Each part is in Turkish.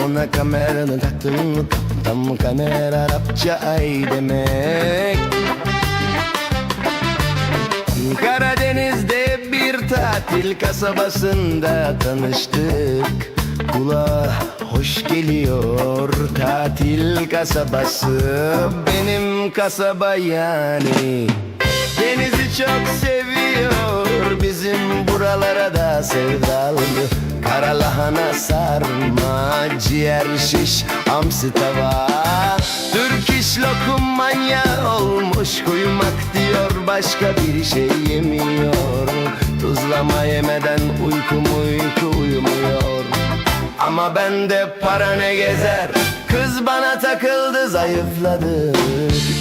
Ona kameranı taktın Tam kamera Arapça ay demek. Karadeniz'de bir tatil kasabasında tanıştık. Kulağa hoş geliyor tatil kasabası. Benim kasaba yani. Denizi çok seviyor. Bizim buralara da sevdalı. Kara lahana sarma, ciğer şiş, hamsi tava. Türk iş lokum manyağı olmuş Kuyumak diyor başka bir şey yemiyor. Tuzlama yemeden uykum uyku uyumuyor. Ama bende para ne gezer? Kız bana takıldı zayıfladı.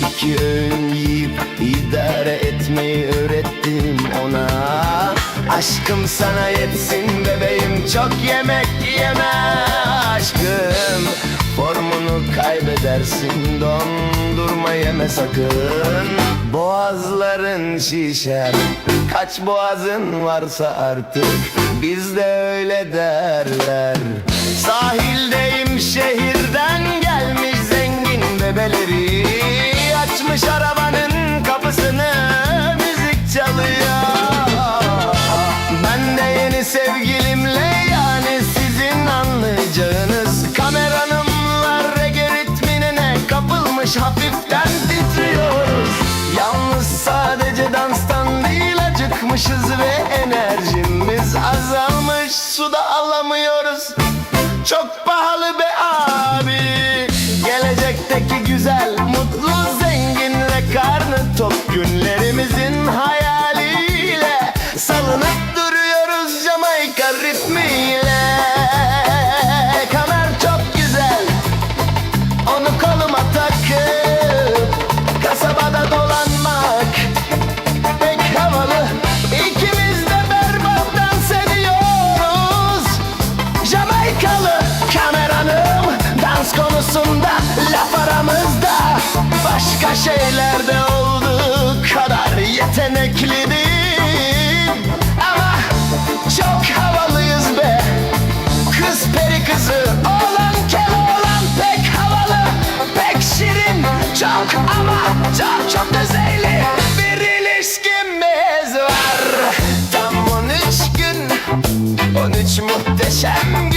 İki öğün yiyip idare etmeyi öğrettim ona Aşkım sana yetsin bebeğim çok yemek yeme aşkım. Formunu kaybedersin dondurma yeme sakın. Boğazların şişer Kaç boğazın varsa artık Bizde öyle derler kapılmış hafiften titriyoruz Yalnız sadece danstan değil acıkmışız ve enerjimiz azalmış. Suda alamıyoruz. Çok pahalı be abi. Gelecekteki güzel, mutlu, zengin ve karnı tok günlerimizin hayaliyle Salınıp duruyoruz. Jamaika ritmiyle Başka şeylerde olduğu kadar yetenekli değil Ama çok havalıyız be. Kız peri kızı Oğlan kel oğlan pek havalı Pek şirin. Çok ama çok çok düzeyli Bir ilişkimiz var. Tam 13 gün 13 muhteşem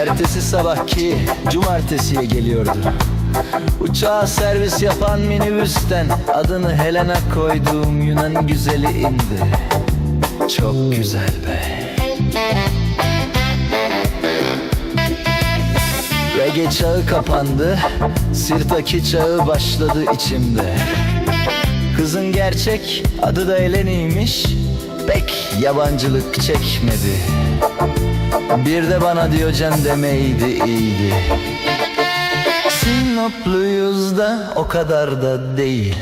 Ertesi sabahki cumartesiye geliyordu. Uçağa servis yapan minibüsten Adını Helena koyduğum Yunan güzeli indi. Çok güzel be. Reggae çağı kapandı Sirtaki çağı başladı içimde. Kızın gerçek adı da Eleni'ymiş Pek yabancılık çekmedi. Bir de bana Diyojen demeydi iyiydi. Sinopluyuz da o kadar da değil